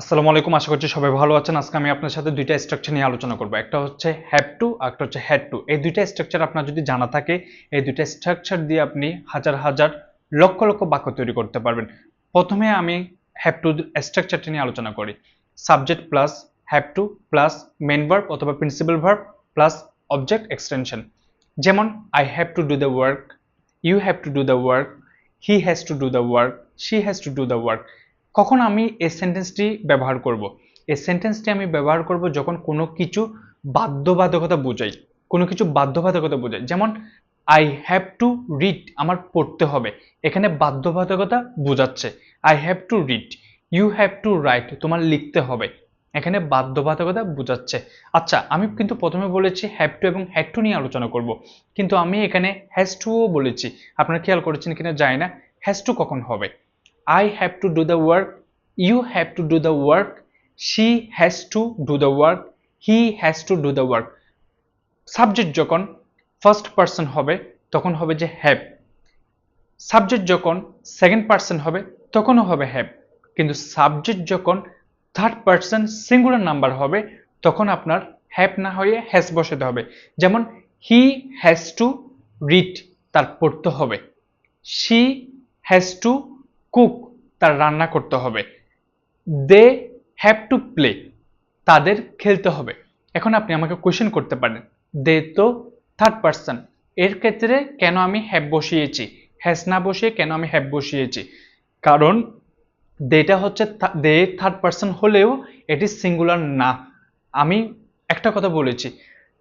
আসসালামু আলাইকুম, আশা করছি সবাই ভালো আছেন। আজকে আমি আপনার সাথে দুইটা স্ট্রাকচার নিয়ে আলোচনা করব। একটা হচ্ছে হ্যাভ টু একটা হচ্ছে হ্যাড টু এই দুইটা স্ট্রাকচার আপনার যদি জানা থাকে, এই দুইটা স্ট্রাকচার দিয়ে আপনি হাজার হাজার, লক্ষ লক্ষ বাক্য তৈরি করতে পারবেন। প্রথমে আমি হ্যাভ টু স্ট্রাকচারটা নিয়ে আলোচনা করি। Subject plus have to plus main verb অথবা principal verb plus object extension যেমন I have to do the work you have to do the work he has to do the work she has to do the work কখন আমি এই সেন্টেন্সটি ব্যবহার করব? এই সেন্টেন্সটি আমি ব্যবহার করব যখন কোনো কিছু বাধ্যবাধকতা বোঝাই। কোনো কিছু বাধ্যবাধকতা বোঝাই। যেমন আই হ্যাভ টু রিড আমার পড়তে হবে। এখানে বাধ্যবাধকতা বোঝাচ্ছে। I have to read you have to write তোমার লিখতে হবে। এখানে বাধ্যবাধকতা বোঝাচ্ছে। আচ্ছা আমি কিন্তু প্রথমে বলেছি হ্যাভ টু এবং হ্যাড টু নিয়ে আলোচনা করব। কিন্তু আমি এখানে হ্যাজ টুও বলেছি। আপনারা খেয়াল করেছেন কিনা যায় না। হ্যাজ টু কখন হবে? I have to do the work, you have to do the work, she has to do the work, he has to do the work. Subject যখন ফার্স্ট পার্সন হবে তখন হবে যে হ্যাভ সাবজেক্ট যখন second person হবে তখনও হবে have কিন্তু সাবজেক্ট যখন থার্ড পার্সন সিঙ্গুলার নাম্বার হবে তখন আপনার হ্যাভ না হয়ে হ্যাজ বসাতে হবে। যেমন হি হ্যাজ টু রিড তার পড়তে হবে। শি হ্যাজ টু কুক তার রান্না করতে হবে। They have to play. তাদের খেলতে হবে। এখন আপনি আমাকে কোয়েশ্চেন করতে পারেন। দে তো থার্ড পার্সন। এর ক্ষেত্রে কেন আমি হ্যাভ বসিয়েছি? হ্যাজ না বসিয়ে কেন আমি হ্যাভ বসিয়েছি? কারণ দেটা হচ্ছে দে থার্ড পার্সন হলেও এটি সিঙ্গুলার না। আমি একটা কথা বলেছি।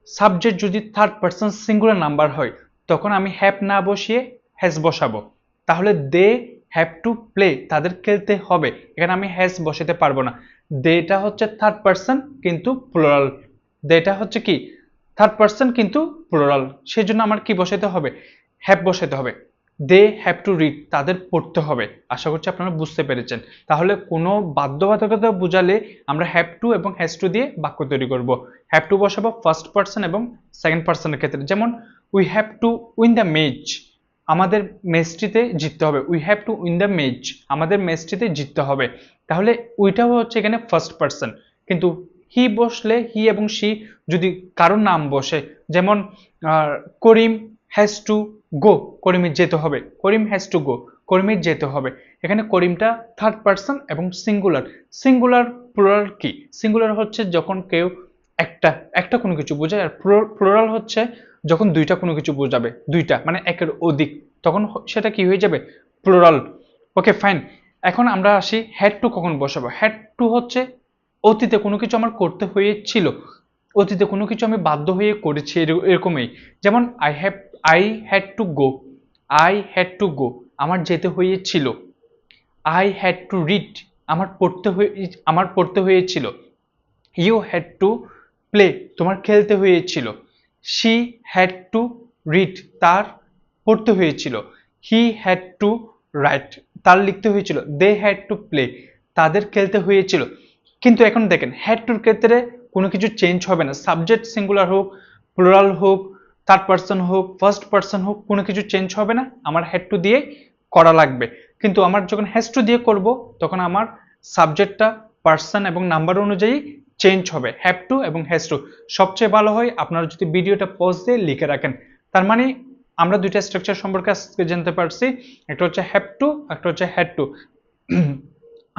সাবজেক্ট যদি থার্ড পার্সন সিঙ্গুলার নাম্বার হয়, তখন আমি হ্যাভ না বসিয়ে হ্যাজ বসাবো। তাহলে দে হ্যাভ টু প্লে তাদের খেলতে হবে। এখানে আমি হ্যাজ বসাতে পারব না। দেটা হচ্ছে থার্ড পার্সন কিন্তু প্লোরাল দেটা হচ্ছে কি? থার্ড পার্সন কিন্তু প্লোরাল সেই জন্য আমার কি বসাতে হবে? হ্যাভ বসাতে হবে। দে হ্যাভ টু রিড তাদের পড়তে হবে। আশা করছি আপনারা বুঝতে পেরেছেন। তাহলে কোনো বাধ্যবাধকতা বোঝালে আমরা হ্যাভ টু এবং হ্যাজ টু দিয়ে বাক্য তৈরি করব। হ্যাভ টু বসাবো ফার্স্ট পার্সন এবং সেকেন্ড পার্সনের ক্ষেত্রে। যেমন we have to win the match আমাদের ম্যাচটিতে জিততে হবে। We have to win the match আমাদের ম্যাচটিতে জিততে হবে। তাহলে উইটাও হচ্ছে এখানে ফার্স্ট পার্সন কিন্তু হি বসলে হি এবং সি যদি কারোর নাম বসে, যেমন করিম হ্যাজ টু গো করিমের যেতে হবে। করিম হ্যাজ টু গো করিমের যেতে হবে। এখানে করিমটা থার্ড পার্সন এবং সিঙ্গুলার সিঙ্গুলার প্লোরাল কি? সিঙ্গুলার হচ্ছে যখন কেউ একটা একটা কোনো কিছু বোঝায়। আর প্লোরাল হচ্ছে যখন দুইটা কোনো কিছু বোঝাবে, দুইটা মানে একের অধিক, তখন সেটা কি হয়ে যাবে? প্লোরাল ওকে ফাইন এখন আমরা আসি হ্যাড টু কখন বসাবো? হ্যাড টু হচ্ছে অতীতে কোনো কিছু আমার করতে হয়েছিল। অতীতে কোনো কিছু আমি বাধ্য হয়ে করেছি এরকমই। যেমন I have I had to go I had to go আমার যেতে হয়েছিল। আই হ্যাড টু রিড আমার পড়তে হয়ে আমার পড়তে হয়েছিল। ইউ হ্যাড টু প্লে তোমার খেলতে হয়েছিল। শি হ্যাড টু রিড তার পড়তে হয়েছিল। হি হ্যাড টু রাইট তার লিখতে হয়েছিল। দে হ্যাড টু প্লে তাদের খেলতে হয়েছিল। কিন্তু এখন দেখেন হ্যাড টুর ক্ষেত্রে কোনো কিছু চেঞ্জ হবে না। সাবজেক্ট সিঙ্গুলার হোক প্লোরাল হোক থার্ড পার্সন হোক ফার্স্ট পার্সন হোক, কোনো কিছু চেঞ্জ হবে না। আমার হ্যাড টু দিয়ে করা লাগবে। কিন্তু আমার যখন হ্যাজ টু দিয়ে করব, তখন আমার সাবজেক্টটা পার্সন এবং নাম্বার অনুযায়ী চেঞ্জ হবে। হ্যাভ টু এবং হ্যাজ টু সবচেয়ে ভালো হয় আপনারা যদি ভিডিওটা পজ দিয়ে লিখে রাখেন। তার মানে আমরা দুইটা স্ট্রাকচার সম্পর্কে আজকে জানতে পারছি। একটা হচ্ছে হ্যাভ টু একটা হচ্ছে হ্যাড টু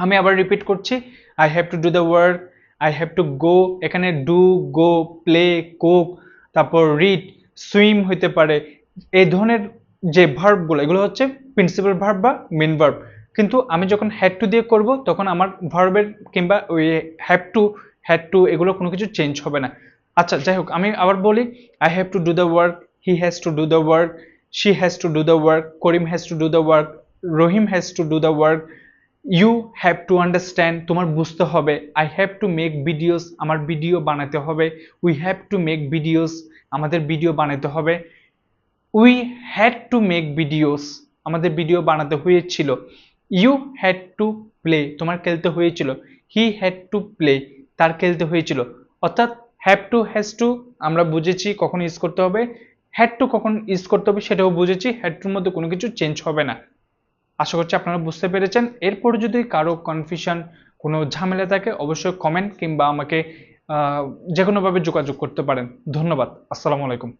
আমি আবার রিপিট করছি। I have to do the work I have to go এখানে ডু গো প্লে কোক তারপর রিড সুইম হইতে পারে। এই ধরনের যে ভার্বগুলো এগুলো হচ্ছে প্রিন্সিপাল ভার্ব বা মেন ভার্ব কিন্তু আমি যখন হ্যাড টু দিয়ে করব, তখন আমার ভার্বের কিংবা ওই হ্যাভ টু হ্যাড টু এগুলো কোনো কিছু চেঞ্জ হবে না। আচ্ছা যাই হোক, আমি আবার বলি I have to do the work he has to do the work she has to do the work Karim has to do the work Rahim has to do the work you have to understand তোমার বুঝতে হবে I have to make videos আমার video বানাতে হবে we have to make videos আমাদের video বানাতে হবে we had to make videos আমাদের ভিডিও বানাতে হয়েছিল ইউ হ্যাড টু প্লে তোমার খেলতে হয়েছিল হি হ্যাড টু প্লে তার খেলতে হয়েছিল। অর্থাৎ হ্যাভ টু হ্যাজ টু আমরা বুঝেছি কখন ইউজ করতে হবে। হ্যাড টু কখন ইউজ করতে হবে সেটাও বুঝেছি। হ্যাড টুর মধ্যে কোনো কিছু চেঞ্জ হবে না। আশা করছি আপনারা বুঝতে পেরেছেন। এরপর যদি কারও কনফিউশন কোনো ঝামেলা থাকে, অবশ্যই কমেন্ট কিংবা আমাকে যে কোনোভাবে যোগাযোগ করতে পারেন। ধন্যবাদ। আসসালামু আলাইকুম।